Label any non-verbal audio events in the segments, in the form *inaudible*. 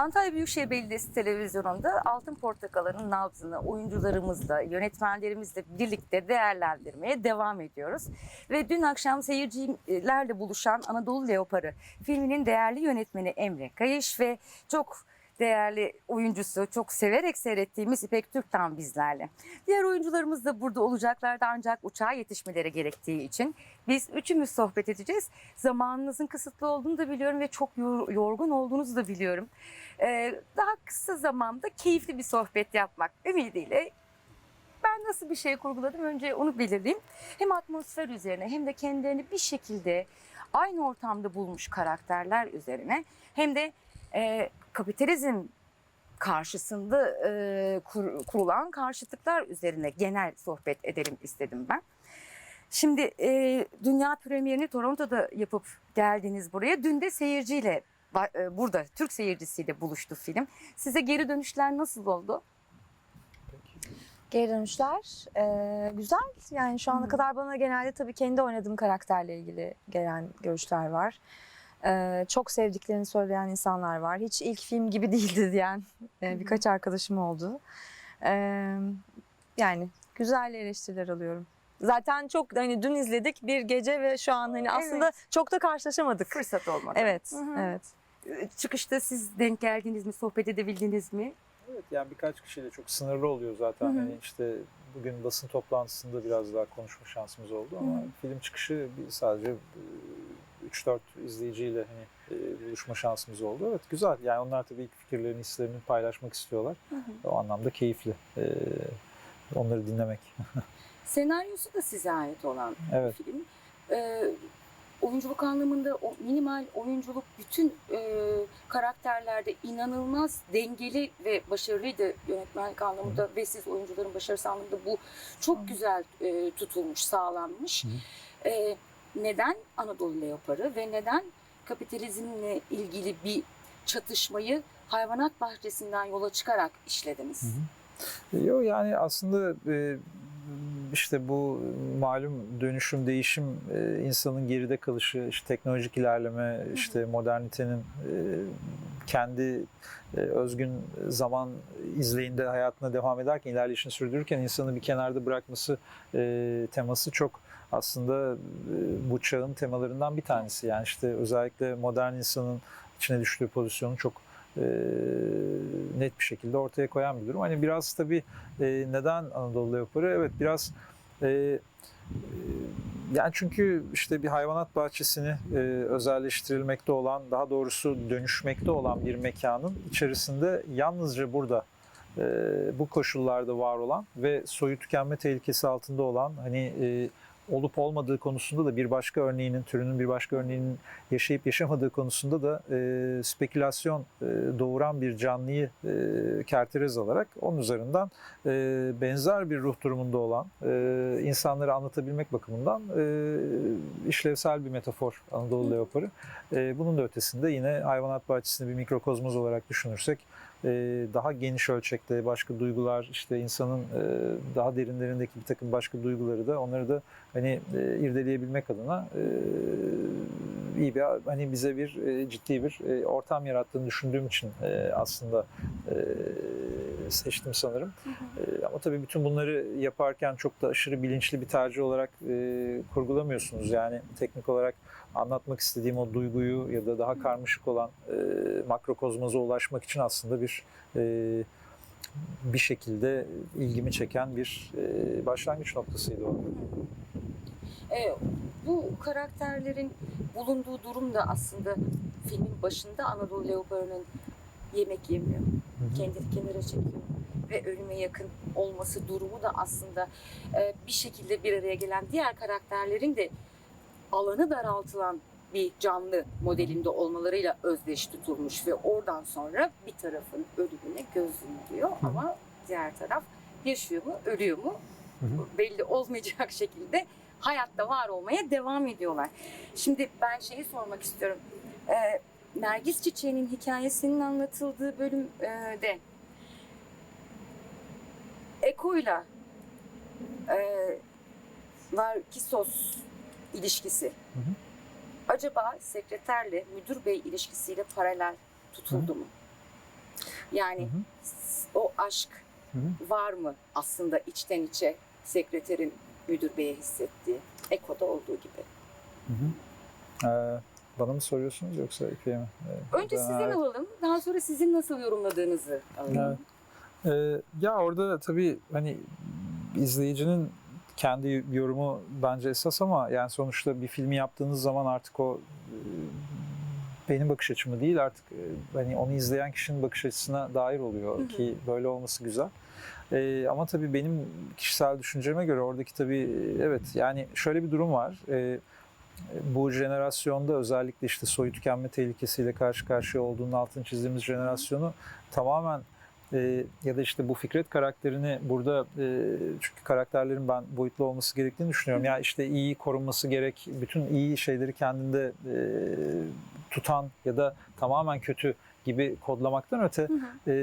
Antalya Büyükşehir Belediyesi televizyonunda Altın Portakal'ın nabzını oyuncularımızla, yönetmenlerimizle birlikte değerlendirmeye devam ediyoruz. Ve dün akşam seyircilerle buluşan Anadolu Leoparı filminin değerli yönetmeni Emre Kayış ve çok değerli oyuncusu, çok severek seyrettiğimiz İpek Türk'ten bizlerle. Diğer oyuncularımız da burada olacaklardı ancak uçağa yetişmeleri gerektiği için biz üçümüz sohbet edeceğiz. Zamanınızın kısıtlı olduğunu da biliyorum ve çok yor- yorgun olduğunuzu da biliyorum. Ee, daha kısa zamanda keyifli bir sohbet yapmak ümidiyle ben nasıl bir şey kurguladım önce onu belirleyeyim. Hem atmosfer üzerine hem de kendilerini bir şekilde aynı ortamda bulmuş karakterler üzerine hem de e, kapitalizm karşısında e, kur- kurulan karşıtlıklar üzerine genel sohbet edelim istedim ben. Şimdi e, dünya premierini Toronto'da yapıp geldiniz buraya. Dün de seyirciyle e, burada Türk seyircisiyle buluştu film. Size geri dönüşler nasıl oldu? Geri dönüşler eee, güzel. Yani şu ana Hı. kadar bana genelde tabii kendi oynadığım karakterle ilgili gelen görüşler var. Eee, çok sevdiklerini söyleyen insanlar var. Hiç ilk film gibi *laughs* değildi diyen e, birkaç arkadaşım oldu. Eee, yani güzel eleştiriler alıyorum. Zaten çok hani dün izledik bir gece ve şu an hani aslında Evet. çok da karşılaşamadık. Fırsat olmadı. Evet, Hı hı. evet. Çıkışta siz denk geldiniz mi, sohbet edebildiniz mi? Evet yani birkaç kişiyle çok sınırlı oluyor zaten. Hı hı. Hani işte bugün basın toplantısında biraz daha konuşma şansımız oldu ama Hı hı. film çıkışı bir sadece 3-4 izleyiciyle hani e, buluşma şansımız oldu. Evet güzel. Yani onlar tabii ilk fikirlerini, hislerini paylaşmak istiyorlar. Hı hı. O anlamda keyifli. e, onları dinlemek. *laughs* Senaryosu da size ait olan Evet. bir film. Ee, oyunculuk anlamında o minimal oyunculuk bütün e, karakterlerde inanılmaz dengeli ve başarılıydı yönetmenlik anlamında ve siz oyuncuların başarısı anlamında bu çok Hı. güzel e, tutulmuş, sağlanmış. Hı. Ee, neden Anadolu Leoparı ve neden kapitalizmle ilgili bir çatışmayı hayvanat bahçesinden yola çıkarak işlediniz? Hı hı. Yok yani aslında e, işte bu malum dönüşüm, değişim, e, insanın geride kalışı, işte teknolojik ilerleme, işte modernitenin e, kendi e, özgün zaman izleyinde hayatına devam ederken, ilerleyişini sürdürürken insanı bir kenarda bırakması teması çok aslında bu çağın temalarından bir tanesi. Yani işte özellikle modern insanın içine düştüğü pozisyonu çok e, net bir şekilde ortaya koyan bir durum. Hani biraz tabii e, neden Anadolu Leoparı? Evet biraz e, yani çünkü işte bir hayvanat bahçesini özelleştirilmekte olan, daha doğrusu dönüşmekte olan bir mekanın içerisinde yalnızca burada bu koşullarda var olan ve soyu tükenme tehlikesi altında olan hani olup olmadığı konusunda da bir başka örneğinin, türünün bir başka örneğinin yaşayıp yaşamadığı konusunda da e, spekülasyon e, doğuran bir canlıyı e, kerterez alarak onun üzerinden e, benzer bir ruh durumunda olan e, insanları anlatabilmek bakımından e, işlevsel bir metafor Anadolu Leoparı. E, bunun da ötesinde yine hayvanat bahçesini bir mikrokozmoz olarak düşünürsek daha geniş ölçekte başka duygular işte insanın e, daha derinlerindeki bir takım başka duyguları da onları da hani e, irdeleyebilmek adına e, iyi bir hani bize bir ciddi bir ortam yarattığını düşündüğüm için aslında seçtim sanırım. Ama tabii bütün bunları yaparken çok da aşırı bilinçli bir tercih olarak kurgulamıyorsunuz. Yani teknik olarak anlatmak istediğim o duyguyu ya da daha karmaşık olan makrokozmoza ulaşmak için aslında bir e, bir şekilde ilgimi çeken bir e, başlangıç noktasıydı o. E, bu karakterlerin bulunduğu durum da aslında filmin başında Anadolu Leoparı'nın yemek yemiyor. Kendini kenara çekiyor ve ölüme yakın olması durumu da aslında e, bir şekilde bir araya gelen diğer karakterlerin de alanı daraltılan bir canlı modelinde olmalarıyla özdeş tutulmuş ve oradan sonra bir tarafın ölümüne göz yumuyor ama diğer taraf yaşıyor mu, ölüyor mu belli olmayacak *laughs* şekilde hayatta var olmaya devam ediyorlar. Şimdi ben şeyi sormak istiyorum. Ee, Nergis Çiçeği'nin hikayesinin anlatıldığı bölümde Eko'yla e, Narkisos ilişkisi hı. Acaba sekreterle müdür bey ilişkisiyle paralel tutuldu mu? Yani Hı o aşk Hı var mı aslında içten içe sekreterin müdür beye hissettiği Eko'da olduğu gibi. Hı hı. Ee, bana mı soruyorsunuz yoksa İpek'e mi? Ee, Önce sizden evet. alalım. Daha sonra sizin nasıl yorumladığınızı alalım. Evet. Ee, ya orada tabii hani izleyicinin kendi yorumu bence esas ama yani sonuçta bir filmi yaptığınız zaman artık o e, benim bakış açımı değil artık e, hani onu izleyen kişinin bakış açısına dair oluyor Hı hı. ki böyle olması güzel. Ee, ama tabii benim kişisel düşünceme göre oradaki tabii e, evet yani şöyle bir durum var. Ee, bu jenerasyonda özellikle işte soyu tükenme tehlikesiyle karşı karşıya olduğunun altını çizdiğimiz jenerasyonu tamamen e, ya da işte bu Fikret karakterini burada e, çünkü karakterlerin ben boyutlu olması gerektiğini düşünüyorum. Yani işte iyi korunması gerek, bütün iyi şeyleri kendinde e, tutan ya da tamamen kötü gibi kodlamaktan öte Hı hı. e,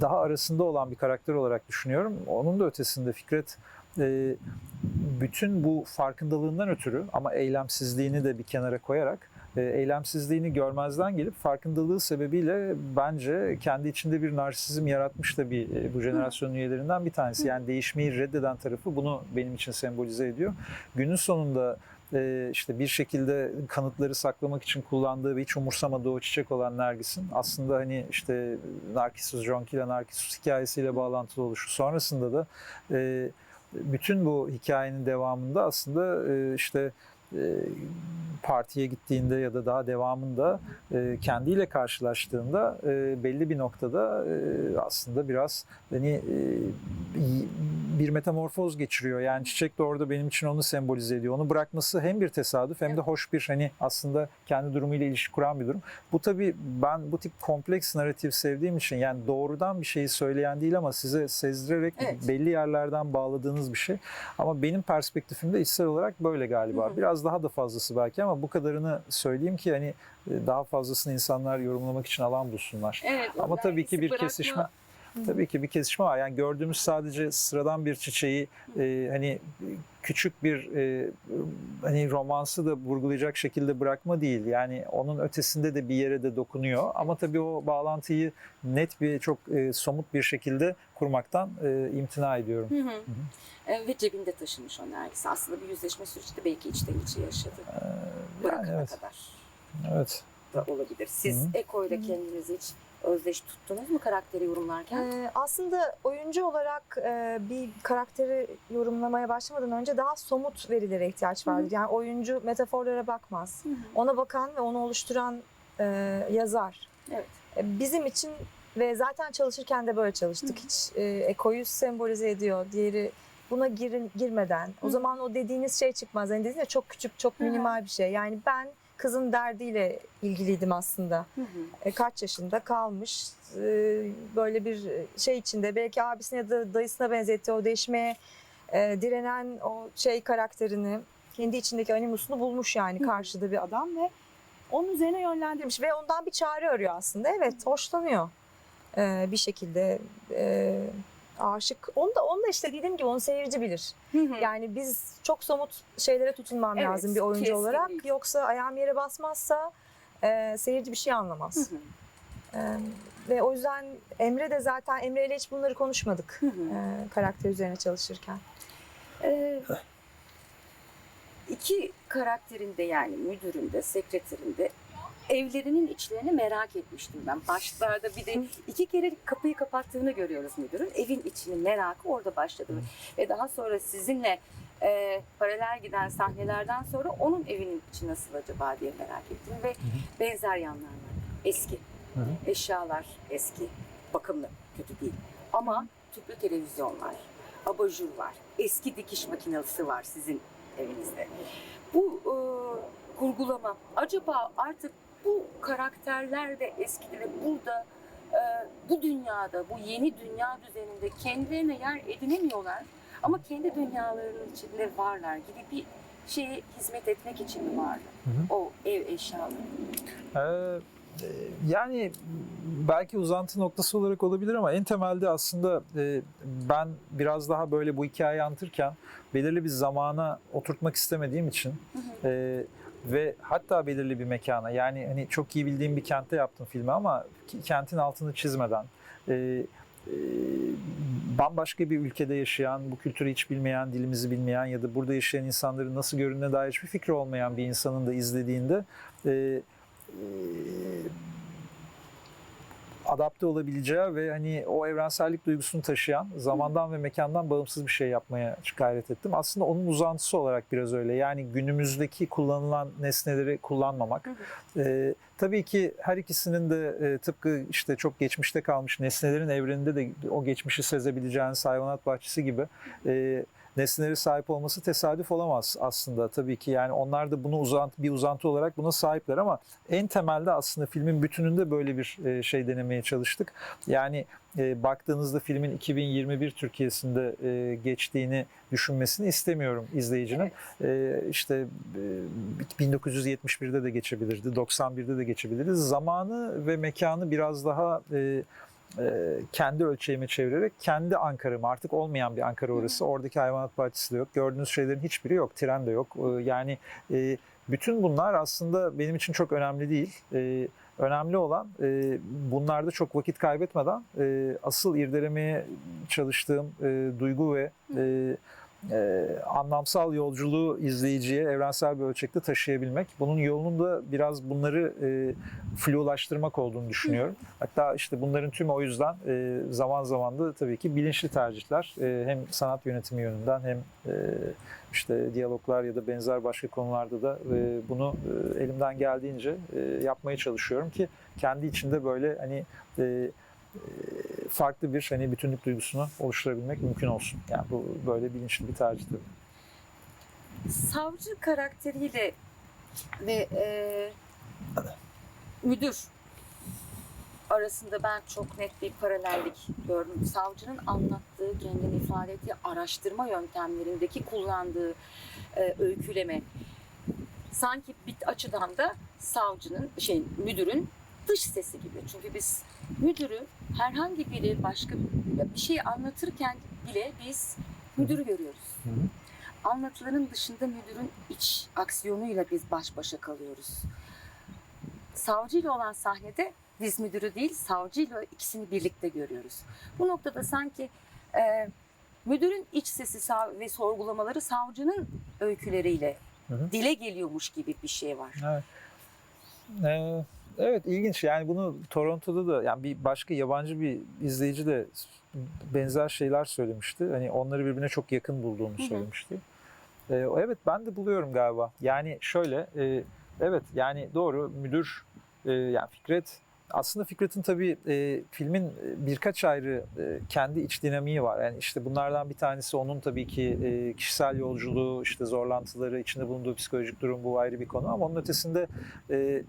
daha arasında olan bir karakter olarak düşünüyorum. Onun da ötesinde Fikret e, bütün bu farkındalığından ötürü ama eylemsizliğini de bir kenara koyarak eylemsizliğini görmezden gelip farkındalığı sebebiyle bence kendi içinde bir narsizm yaratmış da bir e, bu jenerasyonun üyelerinden bir tanesi. Yani değişmeyi reddeden tarafı bunu benim için sembolize ediyor. Günün sonunda e, işte bir şekilde kanıtları saklamak için kullandığı ve hiç umursamadığı o çiçek olan Nergis'in aslında hani işte Narcissus Jonki ile Narcissus hikayesiyle bağlantılı oluşu. Sonrasında da e, bütün bu hikayenin devamında aslında e, işte e, partiye gittiğinde ya da daha devamında e, kendiyle karşılaştığında e, belli bir noktada e, aslında biraz hani e, bir metamorfoz geçiriyor. Yani çiçek de orada benim için onu sembolize ediyor. Onu bırakması hem bir tesadüf hem de hoş bir hani aslında kendi durumuyla ilişki kuran bir durum. Bu tabii ben bu tip kompleks narratif sevdiğim için yani doğrudan bir şeyi söyleyen değil ama size sezdirerek Evet. belli yerlerden bağladığınız bir şey. Ama benim perspektifimde içsel olarak böyle galiba. Hı hı. Biraz daha da fazlası belki ama bu kadarını söyleyeyim ki hani e, daha fazlasını insanlar yorumlamak için alan bulsunlar. Evet, Ama tabii ki bir kesişme tabii ki bir kesişme var. Yani gördüğümüz sadece sıradan bir çiçeği e, hani küçük bir e, hani romansı da vurgulayacak şekilde bırakma değil. Yani onun ötesinde de bir yere de dokunuyor. Ama tabii o bağlantıyı net bir çok e, somut bir şekilde kurmaktan e, imtina ediyorum. Hı hı. E, ve cebinde taşımış o Nergis. Aslında bir yüzleşme süreci de belki içten içe yaşadı. Yani Bırakana evet. kadar Evet. da olabilir. Siz Hı hı. Eko ile kendinizi hiç özdeş tuttunuz mu karakteri yorumlarken? Ee, aslında oyuncu olarak e, bir karakteri yorumlamaya başlamadan önce daha somut verilere ihtiyaç vardır. Yani oyuncu metaforlara bakmaz. Hı hı. Ona bakan ve onu oluşturan e, yazar. Evet. E, Bizim için ve zaten çalışırken de böyle çalıştık. Hı hı. Hiç e, ekoyu sembolize ediyor. Diğeri buna girin, girmeden. O Hı. zaman o dediğiniz şey çıkmaz. Yani dediniz ya çok küçük, çok minimal bir şey. Yani ben kızın derdiyle ilgiliydim aslında. Hı hı. E, kaç yaşında kalmış e, böyle bir şey içinde belki abisine ya da dayısına benzetti o değişmeye e, direnen o şey karakterini kendi içindeki animusunu bulmuş yani Hı. karşıda bir adam ve onun üzerine yönlendirmiş ve ondan bir çare arıyor aslında evet hoşlanıyor bir şekilde e, aşık onu da, onu da işte dediğim gibi onu seyirci bilir Hı hı. yani biz çok somut şeylere tutunmam Evet, lazım bir oyuncu kesinlikle. olarak yoksa ayağım yere basmazsa e, seyirci bir şey anlamaz. Hı hı. Ee, ve o yüzden Emre de zaten Emre ile hiç bunları konuşmadık Hı hı. ee, karakter üzerine çalışırken. Ee, iki karakterin de yani müdürün de sekreterin de evlerinin içlerini merak etmiştim ben. Başlarda bir de iki kere kapıyı kapattığını görüyoruz müdürün. Evin içini merakı orada başladı. Ve daha sonra sizinle e, paralel giden sahnelerden sonra onun evinin içi nasıl acaba diye merak ettim. Ve benzer yanlar var. Eski. Eşyalar eski. Bakımlı. Kötü değil. Ama tüplü televizyon var. Abajur var. Eski dikiş makinesi var sizin evinizde. Bu e, kurgulama acaba artık bu karakterler de eskidi ve burada e, bu dünyada, bu yeni dünya düzeninde kendilerine yer edinemiyorlar ama kendi dünyalarının içinde varlar gibi bir şeye hizmet etmek için varlar? Hı hı. O ev eşyaları. Ee, e, yani belki uzantı noktası olarak olabilir ama en temelde aslında e, ben biraz daha böyle bu hikayeyi anlatırken belirli bir zamana oturtmak istemediğim için Hı hı. e, ve hatta belirli bir mekana yani hani çok iyi bildiğim bir kentte yaptım filmi ama kentin altını çizmeden e, e, bambaşka bir ülkede yaşayan, bu kültürü hiç bilmeyen, dilimizi bilmeyen ya da burada yaşayan insanların nasıl göründüğüne dair hiçbir fikri olmayan bir insanın da izlediğinde e, e, adapte olabileceği ve hani o evrensellik duygusunu taşıyan zamandan ve mekandan bağımsız bir şey yapmaya gayret ettim. Aslında onun uzantısı olarak biraz öyle. Yani günümüzdeki kullanılan nesneleri kullanmamak. Ee, tabii ki her ikisinin de e, tıpkı işte çok geçmişte kalmış nesnelerin evreninde de o geçmişi sezebileceğiniz hayvanat bahçesi gibi e, nesnelere sahip olması tesadüf olamaz aslında tabii ki yani onlar da bunu uzantı bir uzantı olarak buna sahipler ama en temelde aslında filmin bütününde böyle bir e, şey denemeye çalıştık. Yani e, baktığınızda filmin 2021 Türkiye'sinde e, geçtiğini düşünmesini istemiyorum izleyicinin. E, işte e, 1971'de de geçebilirdi, 91'de de geçebilirdi. Zamanı ve mekanı biraz daha e, kendi ölçeğime çevirerek kendi Ankara'mı artık olmayan bir Ankara orası. Oradaki hayvanat bahçesi de yok. Gördüğünüz şeylerin hiçbiri yok. Tren de yok. E, yani e, bütün bunlar aslında benim için çok önemli değil. E, önemli olan e, bunlarda çok vakit kaybetmeden e, asıl irdelemeye çalıştığım e, duygu ve e, anlamsal yolculuğu izleyiciye evrensel bir ölçekte taşıyabilmek. Bunun yolunun da biraz bunları e, flulaştırmak olduğunu düşünüyorum. Hatta işte bunların tümü o yüzden e, zaman zaman da tabii ki bilinçli tercihler. E, hem sanat yönetimi yönünden hem e, işte diyaloglar ya da benzer başka konularda da e, bunu e, elimden geldiğince e, yapmaya çalışıyorum ki kendi içinde böyle hani e, e, farklı bir hani bütünlük duygusunu oluşturabilmek mümkün olsun. Yani bu böyle bilinçli bir tercih tabii. savcı karakteriyle ve e, müdür arasında ben çok net bir paralellik gördüm. Savcının anlattığı, kendini ifade ettiği araştırma yöntemlerindeki kullandığı e, öyküleme sanki bir açıdan da savcının, şey müdürün dış sesi gibi. Çünkü biz müdürü herhangi biri başka bir şey anlatırken bile biz müdürü görüyoruz. Hı hı. Anlatıların dışında müdürün iç aksiyonuyla biz baş başa kalıyoruz. Savcıyla olan sahnede biz müdürü değil, savcıyla ikisini birlikte görüyoruz. Bu noktada sanki e, müdürün iç sesi ve sorgulamaları savcının öyküleriyle Hı hı. dile geliyormuş gibi bir şey var. Evet. Ee, evet ilginç yani bunu Toronto'da da yani bir başka yabancı bir izleyici de benzer şeyler söylemişti. Hani onları birbirine çok yakın bulduğunu söylemişti. Ee, evet ben de buluyorum galiba. Yani şöyle e, evet yani doğru müdür e, yani Fikret aslında Fikret'in tabii e, filmin birkaç ayrı e, kendi iç dinamiği var. Yani işte bunlardan bir tanesi onun tabii ki e, kişisel yolculuğu, işte zorlantıları, içinde bulunduğu psikolojik durum bu ayrı bir konu ama onun ötesinde e,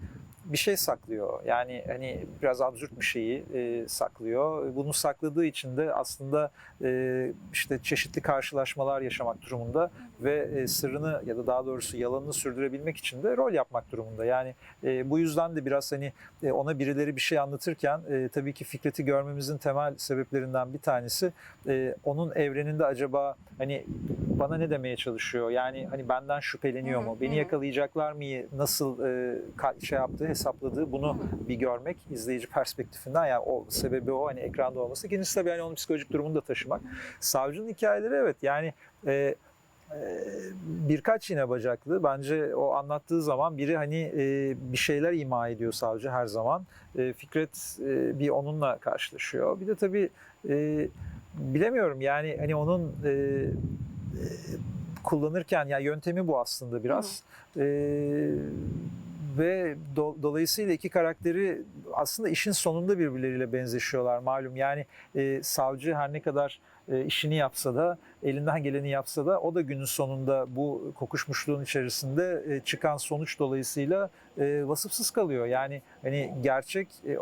bir şey saklıyor. Yani hani biraz absürt bir şeyi e, saklıyor. Bunu sakladığı için de aslında e, işte çeşitli karşılaşmalar yaşamak durumunda ve e, sırrını ya da daha doğrusu yalanını sürdürebilmek için de rol yapmak durumunda. Yani e, bu yüzden de biraz hani e, ona birileri bir şey anlatırken e, tabii ki Fikret'i görmemizin temel sebeplerinden bir tanesi e, onun evreninde acaba hani bana ne demeye çalışıyor? Yani hani benden şüpheleniyor mu? Beni yakalayacaklar mı? Nasıl e, şey yaptığı, hesapladığı bunu bir görmek izleyici perspektifinden yani o sebebi o hani ekranda olması. İkincisi tabii hani onun psikolojik durumunu da taşımak. Savcının hikayeleri evet yani e, e, birkaç yine bacaklı. Bence o anlattığı zaman biri hani e, bir şeyler ima ediyor savcı her zaman. E, Fikret bir onunla karşılaşıyor. Bir de tabii bilemiyorum yani hani onun kullanırken ya yöntemi bu aslında biraz. E, ve do- dolayısıyla iki karakteri aslında işin sonunda birbirleriyle benzeşiyorlar malum. Yani e, savcı her ne kadar işini yapsa da elinden geleni yapsa da o da günün sonunda bu kokuşmuşluğun içerisinde e, çıkan sonuç dolayısıyla e, vasıfsız kalıyor. Yani hani gerçek e,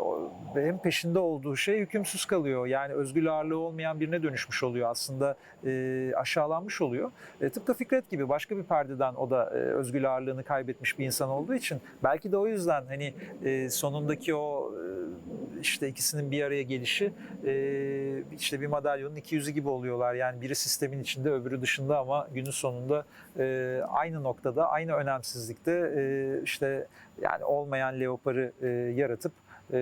hem peşinde olduğu şey hükümsüz kalıyor. Yani özgür ağırlığı olmayan birine dönüşmüş oluyor aslında e, aşağılanmış oluyor. E, tıpkı Fikret gibi başka bir perdeden o da e, özgür ağırlığını kaybetmiş bir insan olduğu için belki de o yüzden hani e, sonundaki o e, işte ikisinin bir araya gelişi e, işte bir madalyonun iki yüzü gibi oluyorlar. Yani biri sistemin içinde öbürü dışında ama günün sonunda e, aynı noktada aynı önemsizlikte e, işte yani olmayan leoparı e, yaratıp e,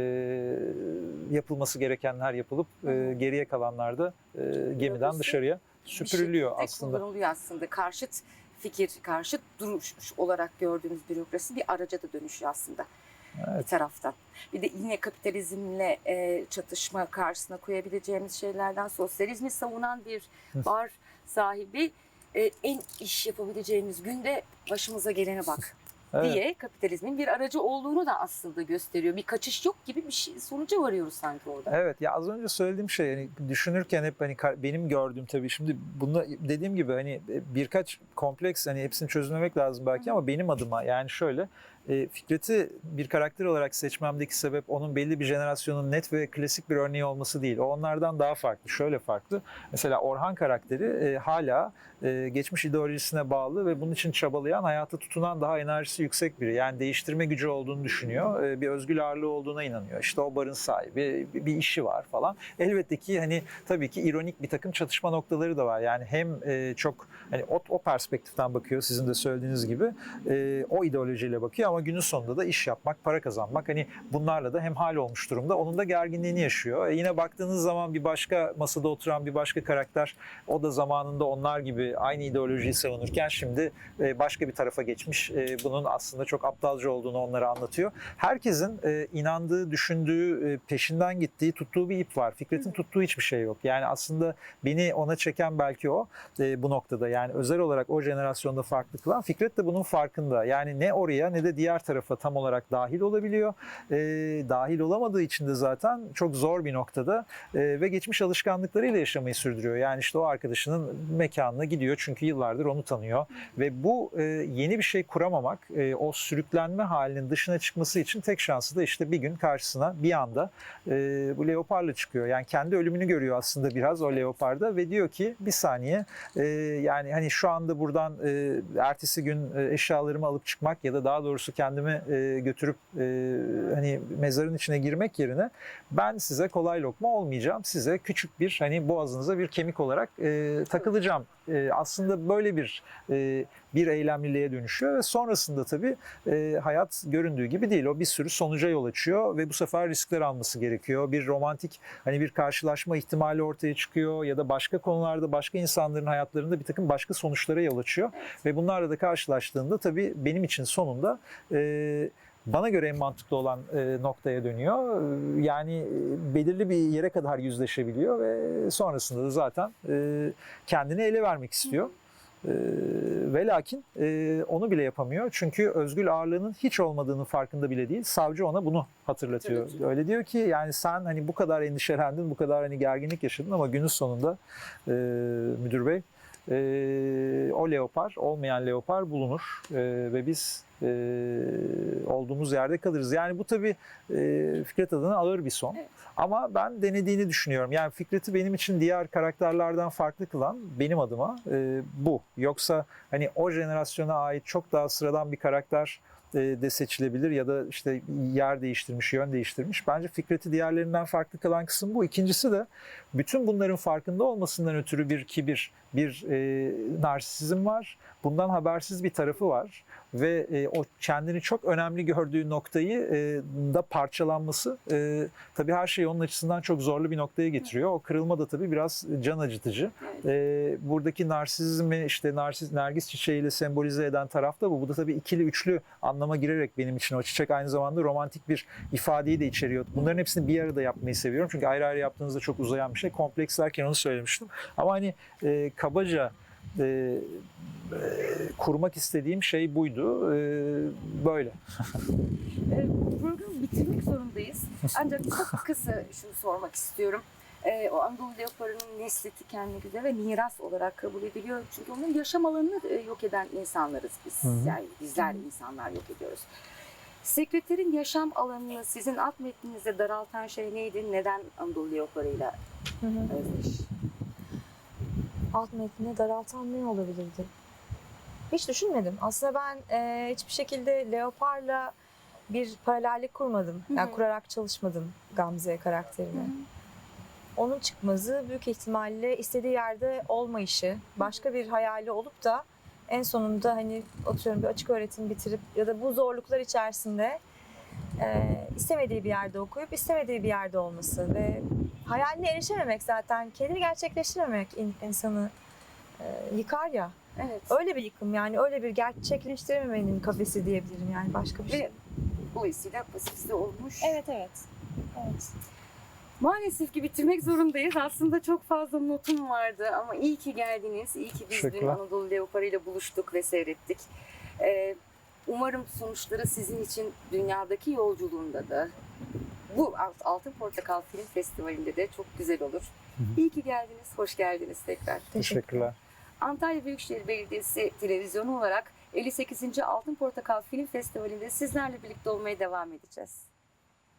yapılması gerekenler yapılıp e, geriye kalanlar da e, gemiden dışarıya süpürülüyor şekilde aslında. kullanılıyor aslında. Karşıt fikir, karşıt duruş olarak gördüğümüz bürokrasi bir araca da dönüşüyor aslında bir Evet. taraftan. Bir de yine kapitalizmle e, çatışma karşısına koyabileceğimiz şeylerden sosyalizmi savunan bir bar sahibi e, en iş yapabileceğimiz günde başımıza gelene bak *laughs* Evet. diye kapitalizmin bir aracı olduğunu da aslında gösteriyor. Bir kaçış yok gibi bir şey, sonuca varıyoruz sanki orada. Evet ya az önce söylediğim şey yani düşünürken hep hani benim gördüğüm tabii şimdi bunu dediğim gibi hani birkaç kompleks hani hepsini çözümlemek lazım belki ama benim adıma yani şöyle e, Fikret'i bir karakter olarak seçmemdeki sebep onun belli bir jenerasyonun net ve klasik bir örneği olması değil. O onlardan daha farklı. Şöyle farklı. Mesela Orhan karakteri e, hala e, geçmiş ideolojisine bağlı ve bunun için çabalayan, hayata tutunan daha enerjisi yüksek biri. Yani değiştirme gücü olduğunu düşünüyor. Bir özgül ağırlığı olduğuna inanıyor. İşte o barın sahibi, bir, işi var falan. Elbette ki hani tabii ki ironik bir takım çatışma noktaları da var. Yani hem çok hani o, o perspektiften bakıyor sizin de söylediğiniz gibi. O ideolojiyle bakıyor ama günün sonunda da iş yapmak, para kazanmak hani bunlarla da hem hal olmuş durumda. Onun da gerginliğini yaşıyor. E, yine baktığınız zaman bir başka masada oturan bir başka karakter o da zamanında onlar gibi aynı ideolojiyi savunurken şimdi e, başka bir tarafa geçmiş. E, bunun aslında çok aptalca olduğunu onlara anlatıyor. Herkesin e, inandığı, düşündüğü, peşinden gittiği, tuttuğu bir ip var. Fikret'in tuttuğu hiçbir şey yok. Yani aslında beni ona çeken belki o bu noktada. Yani özel olarak o jenerasyonda farklı kılan Fikret de bunun farkında. Yani ne oraya ne de diğer tarafa tam olarak dahil olabiliyor. E, dahil olamadığı için de zaten çok zor bir noktada e, ve geçmiş alışkanlıklarıyla yaşamayı sürdürüyor. Yani işte o arkadaşının mekanına gidiyor çünkü yıllardır onu tanıyor ve bu e, yeni bir şey kuramamak, e, o sürüklenme halinin dışına çıkması için tek şansı da işte bir gün karşısına bir anda e, bu leoparla çıkıyor. Yani kendi ölümünü görüyor aslında biraz o leoparda ve diyor ki bir saniye e, yani hani şu anda buradan e, ertesi gün e, eşyalarımı alıp çıkmak ya da daha doğrusu kendimi e, götürüp e, hani mezarın içine girmek yerine ben size kolay lokma olmayacağım. Size küçük bir hani boğazınıza bir kemik olarak e, takılacağım. E, aslında böyle bir e, bir eylemliliğe dönüşüyor ve sonrasında tabii e, hayat göründüğü gibi değil. O bir sürü sonuca yol açıyor ve bu sefer riskler alması gerekiyor. Bir romantik hani bir karşılaşma ihtimali ortaya çıkıyor ya da başka konularda başka insanların hayatlarında bir takım başka sonuçlara yol açıyor. Ve bunlarla da karşılaştığında tabii benim için sonunda e, bana göre en mantıklı olan e, noktaya dönüyor. Yani e, belirli bir yere kadar yüzleşebiliyor ve sonrasında da zaten e, kendini ele vermek istiyor. E, ve lakin e, onu bile yapamıyor. Çünkü özgül ağırlığının hiç olmadığının farkında bile değil. Savcı ona bunu hatırlatıyor. Hatırlatıyor. Öyle diyor ki yani sen hani bu kadar endişelendin, bu kadar hani gerginlik yaşadın ama günün sonunda e, müdür bey e, o leopar, olmayan leopar bulunur E, ve biz e, olduğumuz yerde kalırız. Yani bu tabii e, Fikret adına ağır bir son. Evet. Ama ben denediğini düşünüyorum. Yani Fikret'i benim için diğer karakterlerden farklı kılan benim adıma e, bu. Yoksa hani o jenerasyona ait çok daha sıradan bir karakter de seçilebilir ya da işte yer değiştirmiş, yön değiştirmiş. Bence Fikret'i diğerlerinden farklı kılan kısım bu. İkincisi de bütün bunların farkında olmasından ötürü bir kibir, bir e, narsizm var. Bundan habersiz bir tarafı var ve e, o kendini çok önemli gördüğü noktayı e, da parçalanması e, tabii her şeyi onun açısından çok zorlu bir noktaya getiriyor. O kırılma da tabii biraz can acıtıcı. E, buradaki narsizmi işte narsiz, nergis çiçeğiyle sembolize eden taraf da bu. Bu da tabii ikili üçlü anlama girerek benim için o çiçek aynı zamanda romantik bir ifadeyi de içeriyor. Bunların hepsini bir arada yapmayı seviyorum. Çünkü ayrı ayrı yaptığınızda çok uzayan bir şey. Kompleks derken onu söylemiştim. Ama hani e, kabaca e, e, kurmak istediğim şey buydu. *laughs* E, böyle. Programı bitirmek zorundayız. Ancak çok kısa şunu sormak istiyorum. E, o Anadolu leoparının nesli tükenmek üzere ve miras olarak kabul ediliyor. Çünkü onun yaşam alanını e, yok eden insanlarız biz. Hı hı. Yani bizler insanlar yok ediyoruz. Sekreterin yaşam alanını sizin alt metninizde daraltan şey neydi? Neden Anadolu leoparıyla Hı hı. özdeş? Alt metni daraltan ne olabilirdi? Hiç düşünmedim. Aslında ben e, hiçbir şekilde leoparla bir paralellik kurmadım. Yani Hı hı. kurarak çalışmadım Gamze karakterini. Onun çıkmazı büyük ihtimalle istediği yerde olmayışı, başka bir hayali olup da en sonunda hani atıyorum bir açık öğretim bitirip ya da bu zorluklar içerisinde e, istemediği bir yerde okuyup istemediği bir yerde olması ve hayaline erişememek zaten kendini gerçekleştirememek in- insanı e, yıkar ya. Evet. Öyle bir yıkım yani öyle bir gerçekleştirememenin kafesi diyebilirim yani başka bir şey. Ve dolayısıyla pasifiste olmuş. Evet evet. Evet. Maalesef ki bitirmek zorundayız. Aslında çok fazla notum vardı ama iyi ki geldiniz. İyi ki biz dün. Anadolu Leoparı ile buluştuk ve seyrettik. Ee, umarım sonuçları sizin için dünyadaki yolculuğunda da bu Alt- Altın Portakal Film Festivali'nde de çok güzel olur. hı. İyi ki geldiniz, hoş geldiniz tekrar. Teşekkürler. Antalya Büyükşehir Belediyesi televizyonu olarak 58. Altın Portakal Film Festivali'nde sizlerle birlikte olmaya devam edeceğiz.